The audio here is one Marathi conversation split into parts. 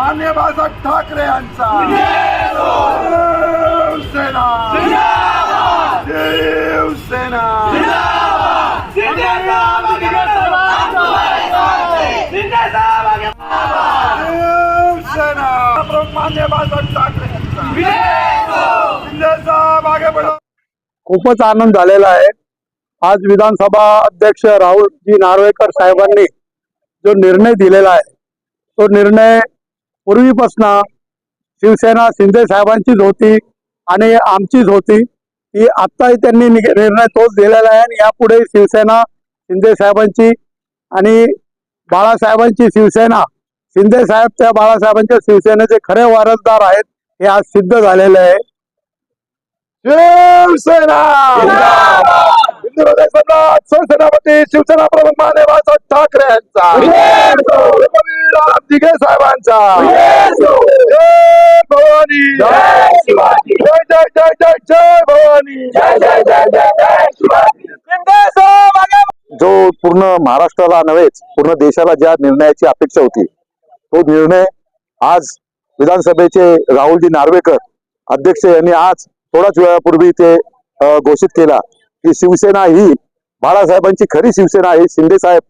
मान्य बाळासाहेब ठाकरे यांचा शिवसेना. शिवसेना. शिवसेना. मान्य बाळासाहेब ठाकरे यांचा खूपच आनंद झालेला आहे. आज विधानसभा अध्यक्ष राहुलजी नार्वेकर साहेबांनी जो निर्णय दिलेला आहे तो निर्णय पूर्वीपासून शिवसेना शिंदे साहेबांचीच होती आणि आमचीच होती. की आत्ताही त्यांनी निर्णय तोच दिलेला आहे आणि यापुढे शिवसेना शिंदे साहेबांची आणि बाळासाहेबांची शिवसेना शिंदे साहेब त्या बाळासाहेबांच्या शिवसेनेचे खरे वारसदार आहेत हे आज सिद्ध झालेले आहे. शिवसेना! सम्राट सरसेनापती शिवसेना प्रमुख बाळासाहेब ठाकरे यांचा. रघुवीर दिघे साहेबांचा. जय भवानी. जय जय जय जय जय भवानी. शिंदे साहेब आगे जो पूर्ण महाराष्ट्राला नव्हेच पूर्ण देशाला ज्या निर्णयाची अपेक्षा होती तो निर्णय आज विधानसभेचे राहुलजी नार्वेकर अध्यक्ष यांनी आज थोड्याच वेळापूर्वी ते घोषित केला. की शिवसेना ही बाळासाहेबांची खरी शिवसेना आहे शिंदे साहेब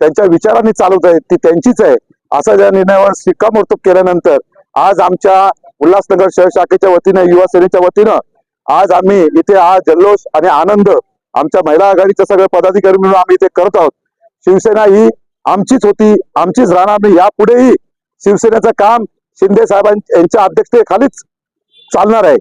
त्यांच्या विचारांनी चालवत आहे ती त्यांचीच आहे. असा ज्या निर्णयावर शिक्कामोर्तब केल्यानंतर आज आमच्या उल्हासनगर शहर शाखेच्या वतीनं युवा सेनेच्या वतीनं आज आम्ही इथे हा जल्लोष आणि आनंद आमच्या महिला आघाडीच्या सगळे पदाधिकारी म्हणून आम्ही इथे करत आहोत. शिवसेना ही आमचीच होती आमचीच राहणार नाही. यापुढेही शिवसेनेचं काम शिंदे साहेबांच्या यांच्या अध्यक्षतेखालीच चालणार आहे.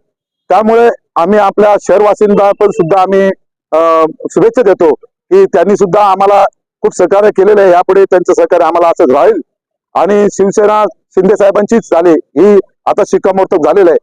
त्यामुळे आम्ही आपल्या शहरवासींना पण सुद्धा आम्ही शुभेच्छा देतो की त्यांनी सुद्धा आम्हाला खूप सहकार्य केलेलं आहे. यापुढे त्यांचं सहकार्य आम्हाला असंच राहील. आणि शिवसेना शिंदे साहेबांचीच झाली. ही आता शिक्कामोर्तब झालेलं आहे.